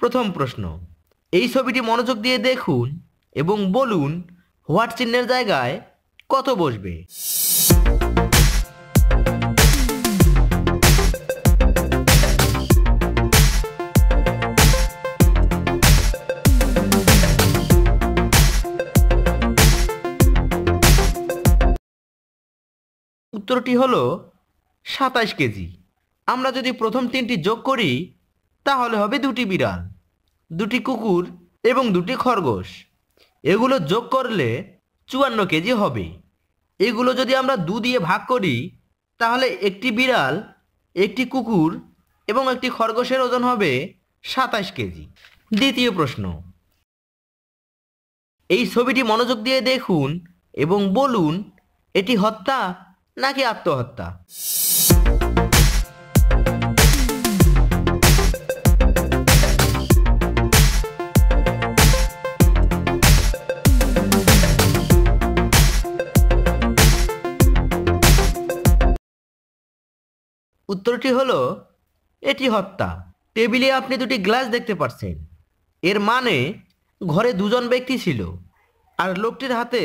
প্রথম প্রশ্ন, এই ছবিটি মনোযোগ দিয়ে দেখুন এবং বলুন, হোয়াট চিহ্নের জায়গায় কত বসবে? উত্তরটি হলো সাতাশ কেজি। আমরা যদি প্রথম তিনটি যোগ করি তাহলে হবে দুটি বিড়াল, দুটি কুকুর এবং দুটি খরগোশ। এগুলো যোগ করলে চুয়ান্ন কেজি হবে। এগুলো যদি আমরা দু দিয়ে ভাগ করি, তাহলে একটি বিড়াল, একটি কুকুর এবং একটি খরগোশের ওজন হবে সাতাশ কেজি। দ্বিতীয় প্রশ্ন। এই ছবিটি মনোযোগ দিয়ে দেখুন এবং বলুন, এটি হত্যা নাকি আত্মহত্যা? উত্তরটি হলো, এটি হত্যা। টেবিলে আপনি দুটি গ্লাস দেখতে পাচ্ছেন এর মানে ঘরে দুজন ব্যক্তি ছিল। আর লোকটির হাতে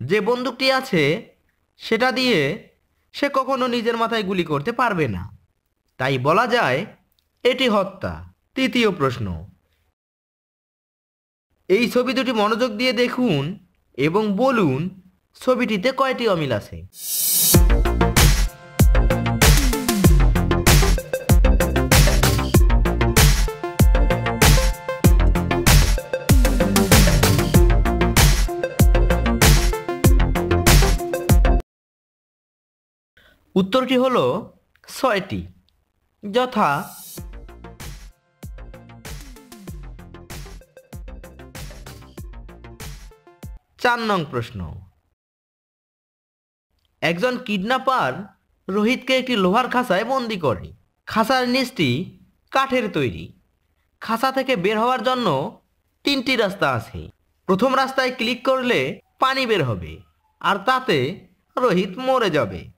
যে বন্দুকটি আছে, সেটা দিয়ে সে কখনো নিজের মাথায় গুলি করতে পারবে না। তাই বলা যায়, এটি হত্যা। তৃতীয় প্রশ্ন। এই ছবি দুটি মনোযোগ দিয়ে দেখুন এবং বলুন, ছবিটিতে কয়টি অমিল আছে। উত্তরটি হল ছয়টি, যথা চার নং প্রশ্ন। একজন কিডন্যাপার রোহিতকে একটি লোহার খাঁচায় বন্দি করে। খাঁচার নিচটি কাঠের তৈরি। খাঁচা থেকে বের হওয়ার জন্য তিনটি রাস্তা আছে। প্রথম রাস্তায় ক্লিক করলে পানি বের হবে, আর তাতে রোহিত মরে যাবে।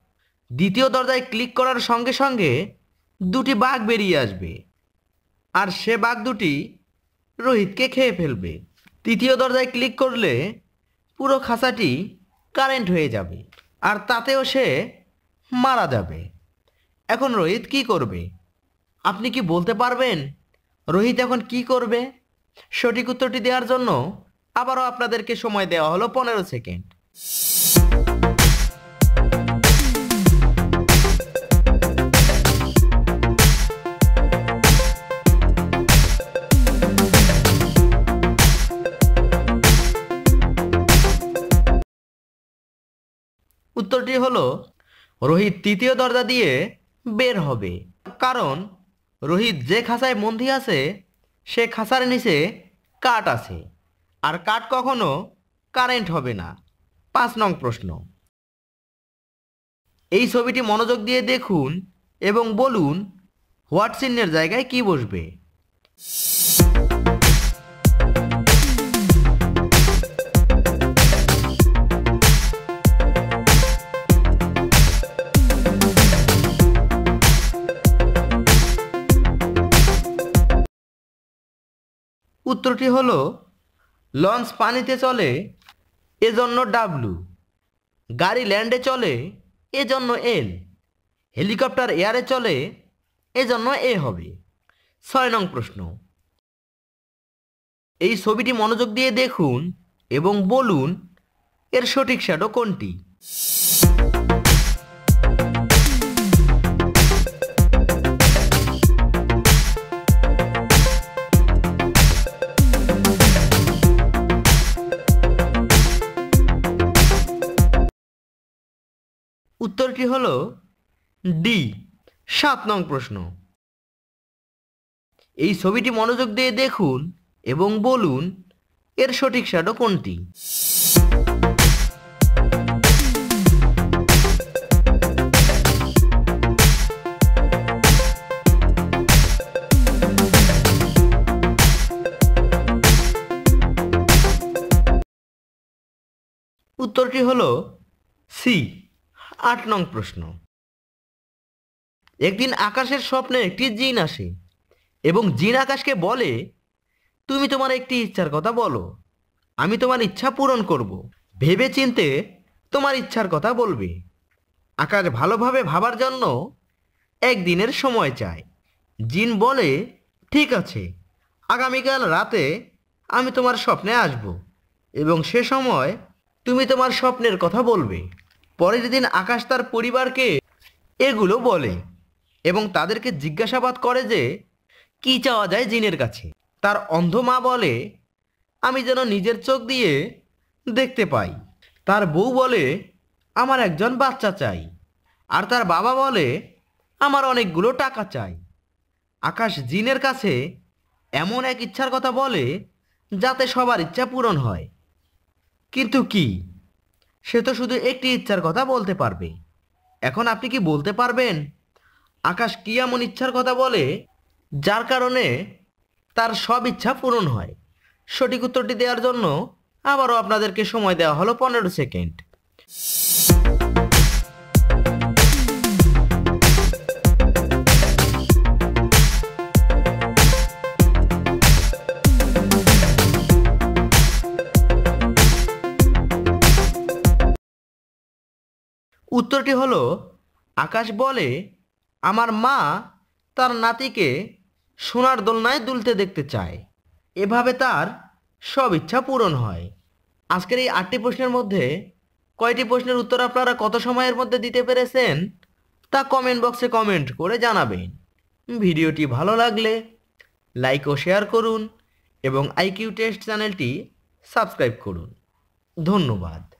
দ্বিতীয় দরজায় ক্লিক করার সঙ্গে সঙ্গে দুটি বাঘ বেরিয়ে আসবে। আর সে বাঘ দুটি রোহিতকে খেয়ে ফেলবে। তৃতীয় দরজায় ক্লিক করলে পুরো খাঁচাটি কারেন্ট হয়ে যাবে আর তাতেও সে মারা যাবে। এখন রোহিত কি করবে? আপনি কি বলতে পারবেন রোহিত এখন কি করবে? সঠিক উত্তরটি দেওয়ার জন্য আবারও আপনাদেরকে সময় দেওয়া হলো পনেরো সেকেন্ড। উত্তরটি হলো, রোহিত তৃতীয় দরজা দিয়ে বের হবে। কারণ, রোহিত যে খাঁচায় বন্দি আছে, সে খাঁচার নিচে কাঠ আছে। আর কাঠ কখনো কারেন্ট হবে না। পাঁচ নং প্রশ্ন। এই ছবিটি মনোযোগ দিয়ে দেখুন এবং বলুন, হোয়াট চিহ্নের জায়গায় কি বসবে? উত্তরটি হলো, লঞ্চ পানিতে চলে, এজন্য ডাব্লু গাড়ি ল্যান্ডে চলে, এজন্য এল হেলিকপ্টার এয়ারে চলে, এজন্য এ হবে। ছয় নং প্রশ্ন। এই ছবিটি মনোযোগ দিয়ে দেখুন এবং বলুন, এর সঠিক শ্যাডো কোনটি? উত্তরটি হল ডি, সাত নং প্রশ্ন। এই ছবিটি মনোযোগ দিয়ে দেখুন এবং বলুন এর সঠিক শ্যাডো কোনটি। উত্তরটি হল সি আট নং প্রশ্ন। একদিন আকাশের স্বপ্নে একটি জিন আসে এবং জিন আকাশকে বলে, তুমি তোমার একটি ইচ্ছার কথা বলো, আমি তোমার ইচ্ছা পূরণ করব। ভেবে চিনতে তোমার ইচ্ছার কথা বলবে। আকাশ ভালোভাবে ভাবার জন্য একদিনের সময় চায়। জিন বলে, ঠিক আছে, আগামীকাল রাতে আমি তোমার স্বপ্নে আসব এবং সে সময় তুমি তোমার স্বপ্নের কথা বলবে। পরের দিন আকাশ তার পরিবারকে এগুলো বলে এবং তাদেরকে জিজ্ঞাসাবাদ করে যে, কি চাওয়া যায় জিনের কাছে? তার অন্ধ মা বলে, আমি যেন নিজের চোখ দিয়ে দেখতে পাই। তার বউ বলে, আমার একজন বাচ্চা চাই। আর তার বাবা বলে, আমার অনেকগুলো টাকা চাই। আকাশ জিনের কাছে এমন এক ইচ্ছার কথা বলে, যাতে সবার ইচ্ছা পূরণ হয়। কিন্তু কি? সে তো শুধু একটি ইচ্ছার কথা বলতে পারবে। এখন আপনি কি বলতে পারবেন? আকাশ কি এমন ইচ্ছার কথা বলে, যার কারণে তার সব ইচ্ছা পূরণ হয়? সঠিক উত্তরটি দেওয়ার জন্য আবারও আপনাদেরকে সময় দেওয়া হলো পনেরো সেকেন্ড। উত্তরটি হলো, আকাশ বলে, আমার মা তার নাতিকে সোনার দোলনায় দুলতে দেখতে চায়। এভাবে তার সব ইচ্ছা পূরণ হয়। আজকের এই আটটি প্রশ্নের মধ্যে কয়টি প্রশ্নের উত্তর আপনারা কত সময়ের মধ্যে দিতে পেরেছেন, তা কমেন্ট বক্সে কমেন্ট করে জানাবেন। ভিডিওটি ভালো লাগলে লাইক ও শেয়ার করুন এবং আইকিউ টেস্ট চ্যানেলটি সাবস্ক্রাইব করুন। ধন্যবাদ।